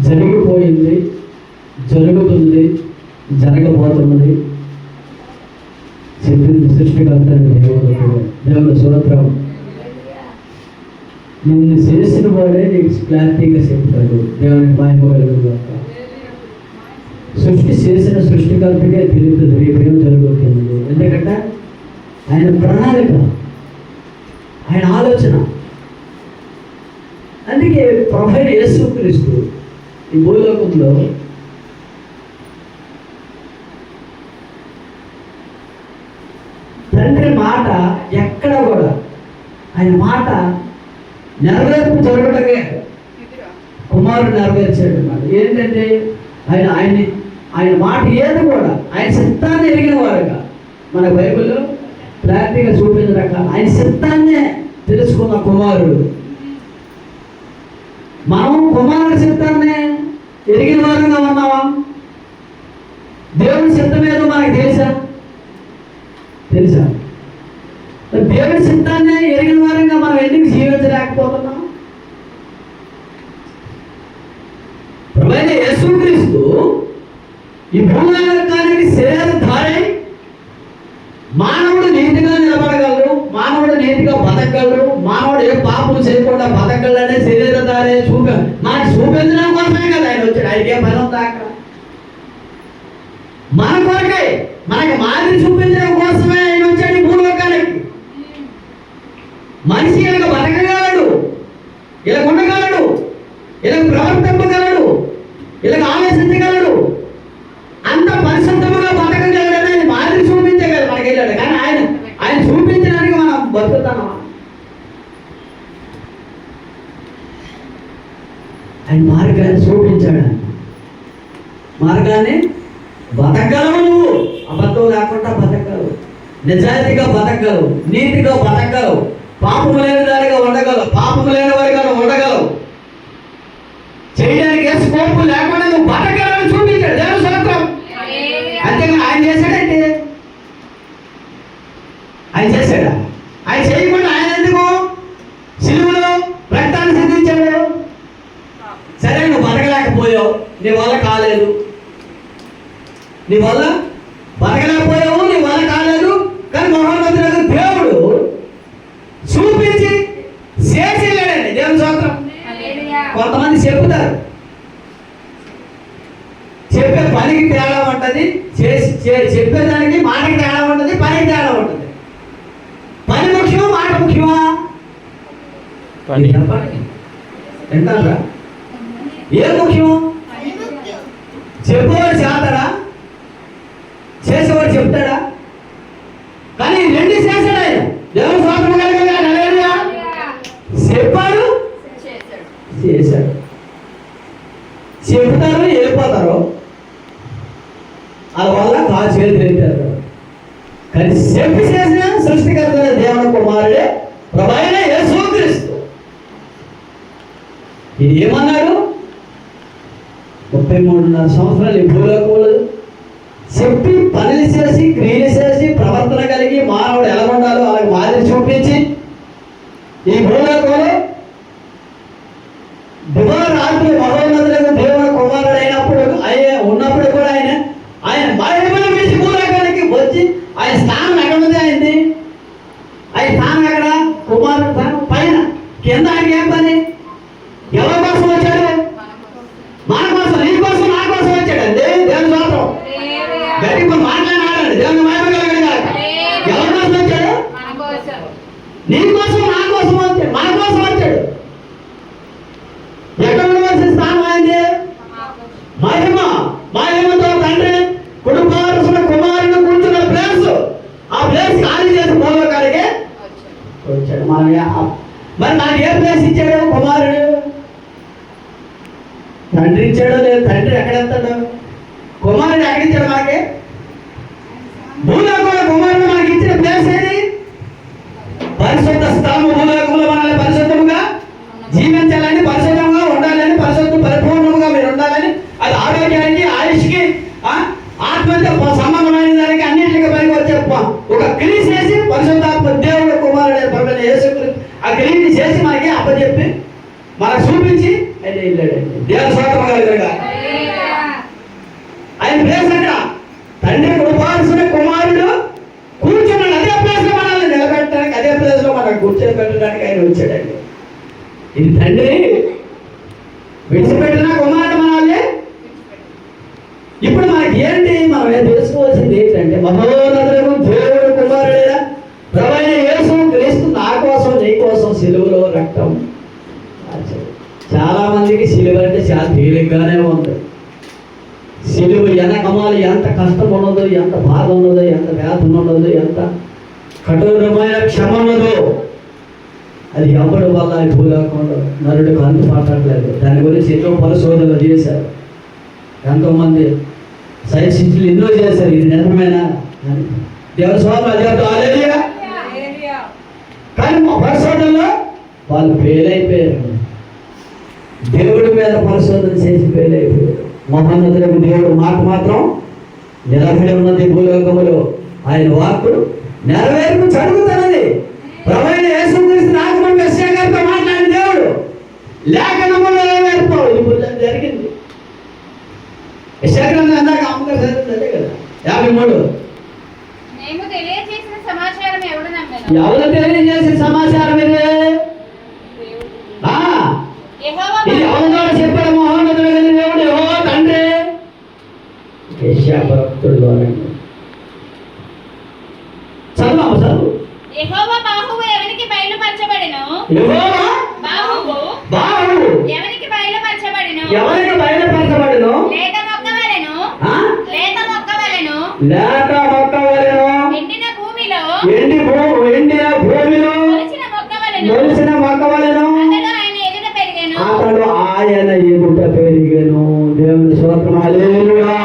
జరిగిపోయింది జరుగుతుంది జరగబోతుంది. చెప్పింది సృష్టికర్త దేవుడు దేవుడు సూత్రం నిన్ను చేసిన వాడే నీకు క్లారిటీగా చెప్తాడు. దేవుని మహిమ సృష్టి చేసిన సృష్టికర్తగా తెలుస్తుంది రేపు ఏం జరుగుతుంది. ఎందుకంటే ఆయన ప్రణాళిక ఆయన ఆలోచన. అందుకే ప్రభు యేసుక్రీస్తు ఈ భూలోకంలో తండ్రి మాట ఎక్కడ కూడా ఆయన మాట నెరవేర్పు జరగటమే కుమారుడు నెరవేర్చాడు అన్నమాట. ఏంటంటే ఆయన ఆయన ఆయన మాట ఏది కూడా ఆయన సిద్ధాన్ని ఎరిగిన వారుగా మన బైబిల్లో క్లారిటీగా చూపించిన రకాల. ఆయన సిద్ధాన్నే తెలుసుకున్న కుమారుడు. మనం కుమారుడు సిద్ధాన్నే ఎరిగిన వారంగా ఉన్నావా? దేవుని సిద్ధం ఏదో మనకు తెలుసా? తెలుసా? దేవుని సిద్ధాన్ని ఎరిగిన వారంగా మనం ఎందుకు జీవించలేకపోతున్నాం? ప్రభువైన యేసుక్రీస్తు ఈ భూలోకానికి శరీరధారై మానవుడు నీతిగా నిలబడగలడు. మానవుడు నేతిగా బతకగలడు. మానవుడు ఏ పాపం చేయకుండా బతకగలడనే శరీరధారే చూప మనకి చూపించడం కోసమే కదా ఆయన వచ్చాడు. ఆయనకే పని ఉందా మన కొరకై. మనకి మాదిరి చూపించడం కోసమే ఆయన వచ్చాడు ఈ భూలోకానికి మనిషి ఇలాగ బతకగలడు ఇలా ఉండగలడు ఇలా ప్రవర్తింపగలడు ఇలా ఆలోచించగలడు అంత పరిశుద్ధముగా బతకగలడని ఆయన మాదిరి చూపించగలడు మనకి వెళ్ళాడు కానీ ఆయన ఆయన చూపించడానికి మనం బతుకుతామా ఆయన మార్గాన్ని చూపించాడు. మార్గాన్ని బతకగలవు నువ్వు. అబద్ధం లేకుండా బతకగలవు. నిజాయితీగా బతకగలవు. నీతిగా బతకగలవు. పాపము లేని దానిగా ఉండగలవు. పాపము లేని వారిగా ఉండగలవు. చేయడానికి ఏ స్కోప్ లేకుండా నువ్వు బతకగలని చూపించాడు దేవుని సూత్రం అంతేగా ఆయన చేశాడంటే ఆయన చేశాడా ఆయన చేయకుండా ఆయన ఎందుకు సిలువలో రక్తాన్ని సిద్ధించాడు సరే నువ్వు బతకలేకపోయావు నీ వల్ల కాలేదు నీ వల్ల బతకలేకపోయావు నీ వల్ల కాలేదు. కానీ మహోన్నతులకు దేవుడు చూపించి చేసి వెళ్ళాడండి దేవుని సూత్రం కొంతమంది చెప్తారు. చెప్పే పనికి తేడా ఉంటుంది చేసి చెప్పేదానికి మాటకి తేడా ఉంటుంది పనికి తేడా ఉంటుంది. పని ముఖ్యమా మాట ముఖ్యమా? పని. వింటారా ఏ ముఖ్యం? చెప్పేవాడు చేస్తాడా చేసేవాడు చెప్తాడా కానీ ఈ రెండు చేశాడు ఆయన దేవుని స్వాతంత్రం కలిగిన హల్లెలూయా. చెప్పాడు చేశాడు చెప్తారు వెళ్ళిపోతారు వాళ్ళ వల్ల కాలు చేతులు కానీ చెప్పి చేసిన సృష్టికర్తైన దేవుని కుమారుడే ప్రభైన యేసుక్రీస్తు. ఇది ఏమన్నాడు? ముప్పై మూడున్నర సంవత్సరాలు ఈ భూలోకంలో చెప్పి పనులు చేసి క్రియలు చేసి ప్రవర్తన కలిగి మానవుడు ఎలా ఉండాలో అలాగే మాదిరి చూపించి ఈ భూలోకంలో దివారాత్రి మహోన్నతులకు దేవుని కుమారుడు అయినప్పుడు ఆయన ఉన్నప్పుడు కూడా ఆయన ఆయన మహిమను మించి భూలోకానికి వచ్చి ఆయన స్థానం ఎక్కడ ఉంది ఆయనది ఆయన స్థానం ఎక్కడ కుమారుడు స్థానం పైన కింద ఆయనకి ఏం పని ఎవరి కోసం వచ్చాడు మన కోసం నీ కోసం నా కోసం వచ్చాడు అంతే దేవుని స్వాతం గట్టి ఇప్పుడు మాట్లాడాలండి దేవుని మహిమ కలగడు కాక ఎవరి కోసం వచ్చాడు నీ కోసం నా కోసం వచ్చాడు మన కోసం వచ్చాడు ఎక్కడ ఉండవలసిన స్థానం ఆయనది మహిమ మహిమతో తండ్రి కుటుంబారసుల కుమారుడు కూర్చున్న ప్లేస్ ఆ ప్లేస్ ఖాళీ చేసి భూలోకానికి వచ్చాడు మన మరి నాకు ఏ ప్లేస్ ఇచ్చాడు కుమారుడు తండ్రి ఇచ్చాడో లేదు తండ్రి ఎక్కడ వెళ్తాడు కుమారుడు ఎక్కడ ఇచ్చాడు మనకి భూలోకంలో కుమారుడు మనకి ఇచ్చిన ప్లేస్ ఏది పరిశుద్ధ స్థలము భూలోకంలో మనల్ని పరిశుద్ధముగా జీవించాలని పరిశుద్ధంగా ఉండాలని పరిశుద్ధ పరిపూర్ణంగా మీరు ఉండాలని అది ఆరోగ్యానికి ఆయుష్కి ఆ, ఆత్మతో సంబంధమైన దానికి అన్నింటికి పనికి వచ్చే ప- ఒక క్రియ చేసి పరిశుద్ధాత్మ దేవుడు కుమారుడు ప్రభుత్వ యేసు ఆ క్రియని చేసి మనకి అప్పచెప్పి మనకు చూపించి ఆయన వెళ్ళాడండి దేవుని స్వాగతం కలుగుగా ఆయన ప్లేస్ తండ్రి కృపాల్సిన కుమారుడు కూర్చున్నాడు. అదే ప్లేస్లో మనల్ని నిలబెట్టడానికి అదే ప్లేస్లో మనం కూర్చొని పెట్టడానికి ఆయన వచ్చాడండి. ఇది తండ్రి. విడిచిపెట్టిన కుమారుడు మనల్ని. ఇప్పుడు మనకి ఏంటి? మనం ఏం తెలుసుకోవాల్సింది ఏంటంటే మహోన్నతులకు మందికి సిలువ అంటే చాలా తేలిగ్గానే ఉంది. సిలువ వెనకమాలి ఎంత కష్టం ఉన్నదో ఎంత బాధ ఉన్నదో ఎంత వేదన ఉన్నదో ఎంత కఠోరమైన క్షమ ఉన్నదో అది ఎవరి వల్ల ఈ భూలోకంలో నరుడికి అంతు పట్టట్లేదు దాని గురించి ఎన్నో పరిశోధనలు చేశారు. ఎంతోమంది సైన్సిస్టులు ఎన్నో చేశారు. ఇది నిజమేనా? అని. దేవుని స్వామి అది కానీ మా పరిశోధనలో వాళ్ళు ఫెయిల్ అయిపోయారు. దేవుడి మీద పరిశోధన చేసి అయిపోయారు మహోన్నతులకు దేవుడు మాట మాత్రం నిలబడి ఉన్నది భూలోకములో. ఆయన వాక్కు నెరవేర్పు జరుగుతున్నది ప్రవైన యేసుక్రీస్తు రాకముందు మెస్సియా గారితో మాట్లాడిన దేవుడు నెరవేర్పు ఇప్పుడు జరిగింది. యశాగ్రంథం అందాక అమ్మగారు చదివింది అదే కదా. యాభై మూడు. ఎవరు తెలియజేసిన సమాచారం ఇది ఆ, యెహోవా ఇది ఎవరితో చెప్పాడు మహోన్నతుడు కలిగిన దేవుడు యెహో తండ్రి యెషయా భక్తుడు ద్వారా చదువు చదువు. యెహోవా బాహువు ఎవరికి బయలుపరచబడెను? యెహోవా బాహువు బాహు ఎవరికి బయలుపరచబడెను? ఎవరికి బయలుపరచబడును? లేత మొక్కవలెను? ఆ? లేత మొక్కవలెను? లేక మొక్క వలెను ఎండిన భూమిలో? ఎండి భూ ఎండిన భూమిలో? మొలిచిన మొక్కవలెను? మొలిసిన మొక్క వలెను అతడు ఆయన ఎదుట పెరిగెను. అతడు ఆయన ఎదుట పెరిగెను దేవుని స్తోత్రం హల్లెలూయా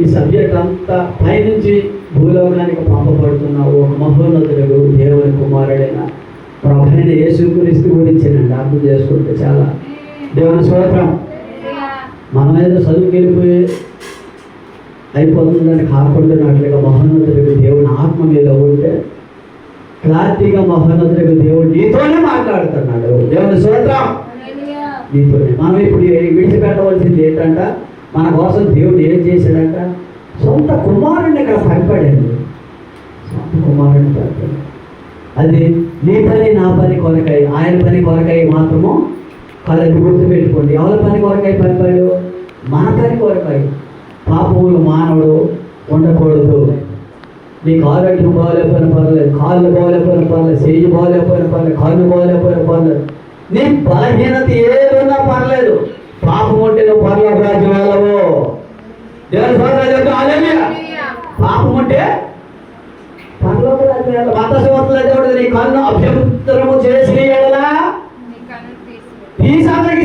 ఈ సబ్జెక్ట్ అంతా పైనుంచి భూలోకానికి పంపబడుతున్న ఒక మహోన్నతుడు దేవుని కుమారుడైన ప్రభైన యేసుక్రీస్తు గురించి నేను అర్థం చేసుకుంటే చాలా. దేవుని స్తోత్రం. మనం ఏదో చదువుకి వెళ్ళిపోయి అయిపోతుందని కాకుండానట్లుగా మహోన్నతుడికి దేవుని ఆత్మ మీద ఉంటే క్లారిటీగా మహోన్నతుడికి దేవుడు నీతోనే మాట్లాడుతున్నాడు. దేవుని స్తోత్రం. నీతోనే. మనం ఇప్పుడు విడిచిపెట్టవలసింది ఏంటంట? మన కోసం దేవుడు ఏం చేశాడంట? సొంత కుమారుడిని ఇక్కడ పంపాడండి సొంత కుమారుడిని పంపాడు అది నీ పని నా పని కొరకై ఆయన పని కొరకై మాత్రము కాదని గుర్తుపెట్టుకోండి. ఎవరి పని కొరకై పంపాడు మన పని కొరకై. పాపములు మానవుడు ఉండకూడదు. నీకు ఆరోగ్యం బాగాలేకపోయిన పర్లేదు. కాళ్ళు బాగాలేకపోయిన పర్లేదు. చెయ్యి బాగాలేకపోయిన పర్లేదు. కళ్ళు బాగాలేకపోయిన పర్లేదు. నీ బలహీనత ఏదున్నా పర్లేదు. పాపం ఉంటే నువ్వు పర్లేదు రాజ్యం వెళ్ళవు దేవుని హల్లెలూయా. పాపం పరలోక రాజ్యం మత దేవుడు నీ కన్ను అభ్యంతరము చేసి ఎడలా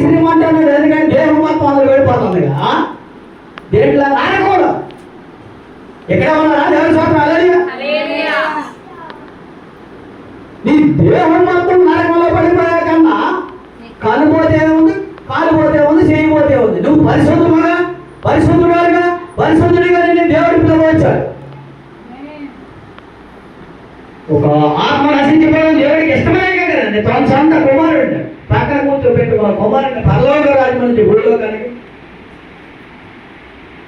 శ్రీమంటాడు ఎందుకంటే మొత్తం అందులో వెళ్ళిపోతుంది కదా దేంట్లో ఎక్కడ ఉన్నారా? దేవుని హల్లెలూయా. నీ దేహం మొత్తం నరకంలో పడిపోయా కన్నా కనుపోతే ఉంది కాలిపోతే ఉంది చేయబోతే ఉంది నువ్వు పరిశుద్ధుడిగా నేను నశించాలి ఒక ఆత్మ నశించిపోవడం దేవుడికి ఇష్టమే కదండి. తన సొంత కుమారుడు పక్కన కూర్చో పెట్టుకో కుమారుడిని పరలోక రాజ్యం నుంచి భూలోకానికి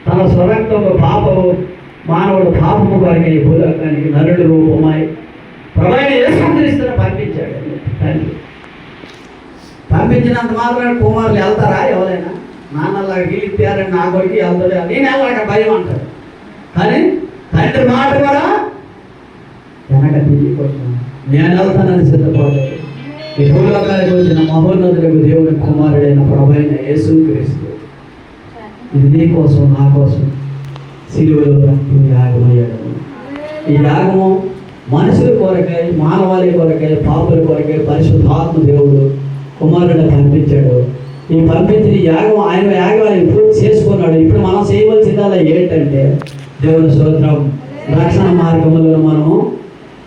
తన స్వరక్తము పాపము మానవుడు పాపము కొరకై భూలోకానికి నరుడు రూపమై ప్రవైన యేసుక్రీస్తుని పంపించాడు. తండ్రి పంపించినంత మాత్రమే కుమారులు వెళ్తారా? ఎవరైనా? నాన్నలాగా గెలిపారని నా కొడుకు వెళ్తాడు. నేను వెళ్ళాక భయం అంటాడు. కానీ తండ్రి మాట కూడా వెనక తిరిగి నేను వెళ్తానని సిద్ధపడలేదు. ఈ భూలోకానికి వచ్చిన మహోన్నతులకు దేవుని కుమారుడైన ప్రభైన యేసుక్రీస్తు ఇది నీ కోసం నా కోసం సిలువలో రక్తం యాగమయ్యాడు ఈ యాగము మనుషుల కొరకై మానవాళి కొరకై పాపుల కొరకై పరిశుద్ధాత్మ దేవుడు కుమారుడు పంపించాడు. ఈ పంపించిన యాగం ఆయన యాగం ఇంప్రూవ్ చేసుకున్నాడు. ఇప్పుడు మనం చేయవలసిందల్లా ఏంటంటే దేవుని స్తోత్రం. రక్షణ మార్గంలో మనము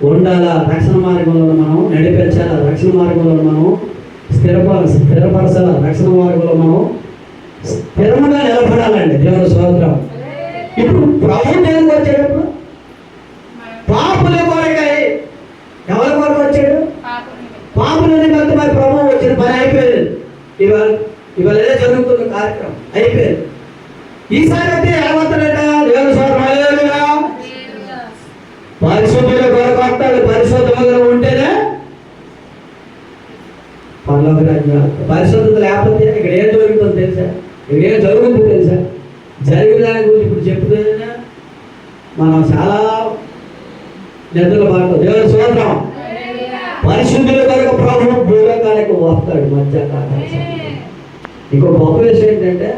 ఉండాలా? రక్షణ మార్గంలో మనం నడిపించాలా? రక్షణ మార్గంలో మనం స్థిరపర స్థిరపరచాలా? రక్షణ మార్గంలో మనం స్థిరంగా నిలబడాలండి దేవుని స్తోత్రం. ఇప్పుడు ప్రభు వచ్చేటప్పుడు పాపుల కొరకై ఎవరి కొరకు వచ్చాడు? పాపులని బట్టి మరి ప్రభు వచ్చిన పని అయిపోయింది. ఇవాళ ఇవాళ ఏదో జరుగుతున్న కార్యక్రమం. అయిపోయింది. ఈసారి అయితే ఏమవుతాడట దేవుని స్వరం. పరిశుద్ధుల కొరకు వస్తాడు. పరిశుద్ధంగా ఉంటేనే పనులకు పరిశుద్ధత లేకపోతే ఇక్కడ ఏం జరుగుతుందో తెలుసా? ఇక్కడ ఏం జరుగుతుందో తెలుసా? జరిగిన దాని గురించి ఇప్పుడు చెప్తున్నా మనం చాలా నిద్రలు పడతాం. దేవుని సూత్రం పరిశుద్ధుల కొరకు ప్రభు భూలోకానికి వస్తాడు మధ్యకాలం ఇంకో గొప్ప విషయం ఏంటంటే